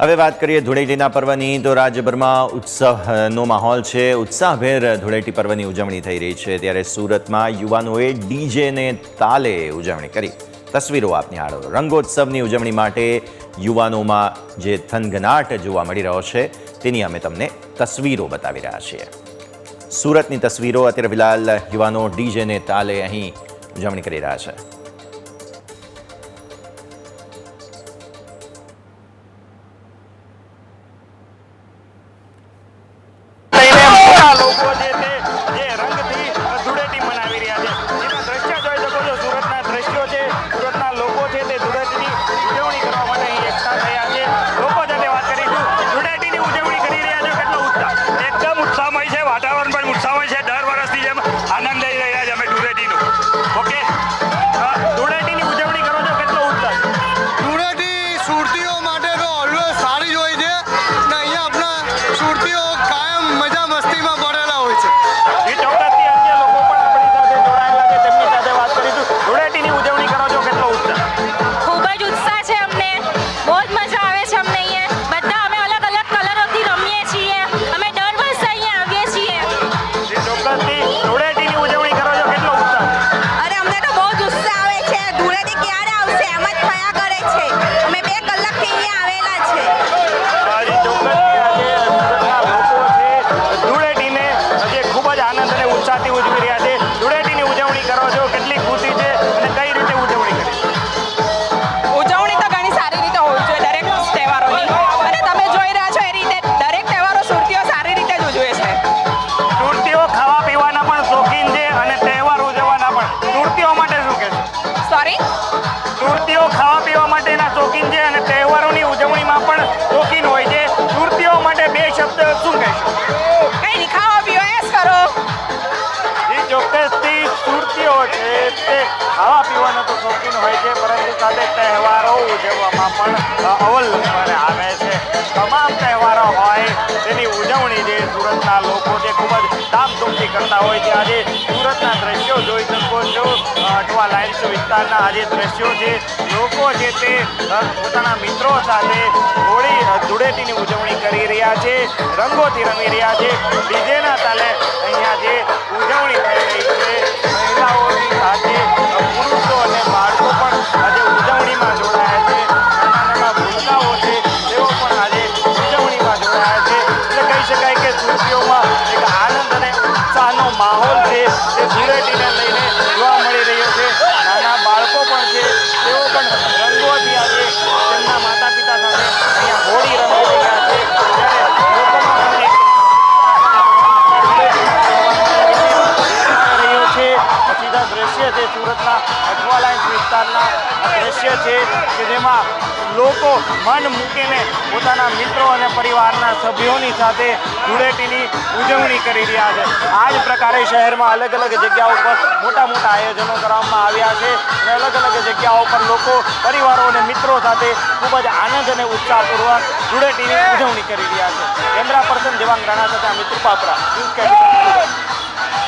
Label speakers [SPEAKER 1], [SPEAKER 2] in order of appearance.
[SPEAKER 1] હવે વાત કરીએ ધૂળેટીના પર્વની, તો રાજ્યભરમાં ઉત્સવનો માહોલ છે. ઉત્સાહભેર ધૂળેટી પર્વની ઉજવણી થઈ રહી છે. ત્યારે સુરતમાં યુવાનોએ ડીજેને તાલે ઉજવણી કરી. તસવીરો આપ નિહાળો. રંગોત્સવની ઉજવણી માટે યુવાનોમાં જે થનગનાટ જોવા મળી રહ્યો છે, તેની અમે તમને તસવીરો બતાવી રહ્યા છીએ. સુરતની તસવીરો અત્યારે ફિલહાલ યુવાનો ડીજેને તાલે અહીં ઉજવણી કરી રહ્યા છે.
[SPEAKER 2] ચોક્કસથી ધૂળેટીની ઉજવણી કરો છો કેટલો ઉત્સાહ.
[SPEAKER 3] અરે અમને તો બહુ જ ઉત્સાહ આવે છે. ધૂળેટી ક્યારે આવશે? એમ જ થયા કરે છે. અમે બે કલાકથી અહીંયા આવેલા છે.
[SPEAKER 2] આજે ચોક્કસથી આજે લોકો છે ધૂળેટીને આજે ખૂબ જ આનંદ અને ઉત્સાહથી
[SPEAKER 4] સુરતીઓ
[SPEAKER 2] ખાવા પીવા માટેના શોખીન છે અને તહેવારોની ઉજવણીમાં પણ શોખીન હોય છે. સુરતીઓ માટે બે શબ્દ શું કહેશો
[SPEAKER 4] કઈ નહીં ખાવા પીવા એસ કરો.
[SPEAKER 2] જે ચોક્કસથી સુરતીઓ છે તે ખાવા પીવાનો તો શોખીન હોય છે પરંતુ સાથે તહેવારો ઉજવવામાં પણ અવલ આવે છે. તમામ તહેવારો હોય તેની ઉજવણી જે સુરતના લોકો જે ખૂબ જ ધામધૂમથી કરતા હોય છે. આજે અઠવા લાઇન્સ વિસ્તારના આજે દ્રશ્યો છે. લોકો છે તે પોતાના મિત્રો સાથે હોળી ધૂળેટીની ઉજવણી કરી રહ્યા છે. રંગોથી રમી રહ્યા છે. ડીજેના તાલે માહોલ છે તે ધૂળેટીને લઈને જોવા મળી રહ્યો છે. નાના બાળકો પણ છે, તેઓ પણ સુરતના અઠવા વિસ્તારના દ્રશ્ય છે કે જેમાં લોકો મન મૂકીને પોતાના મિત્રો અને પરિવારના સભ્યોની સાથે ધૂળેટીની ઉજવણી કરી રહ્યા છે. આ જ પ્રકારે શહેરમાં અલગ અલગ જગ્યાઓ પર મોટા મોટા આયોજનો કરવામાં આવ્યા છે અને અલગ અલગ જગ્યાઓ પર લોકો પરિવારો અને મિત્રો સાથે ખૂબ જ આનંદ અને ઉત્સાહપૂર્વક ધૂળેટીની ઉજવણી કરી રહ્યા છે. કેમેરા પર્સન દેવાંગ રાણા સાથે અમિત પાપરા. ન્યૂઝ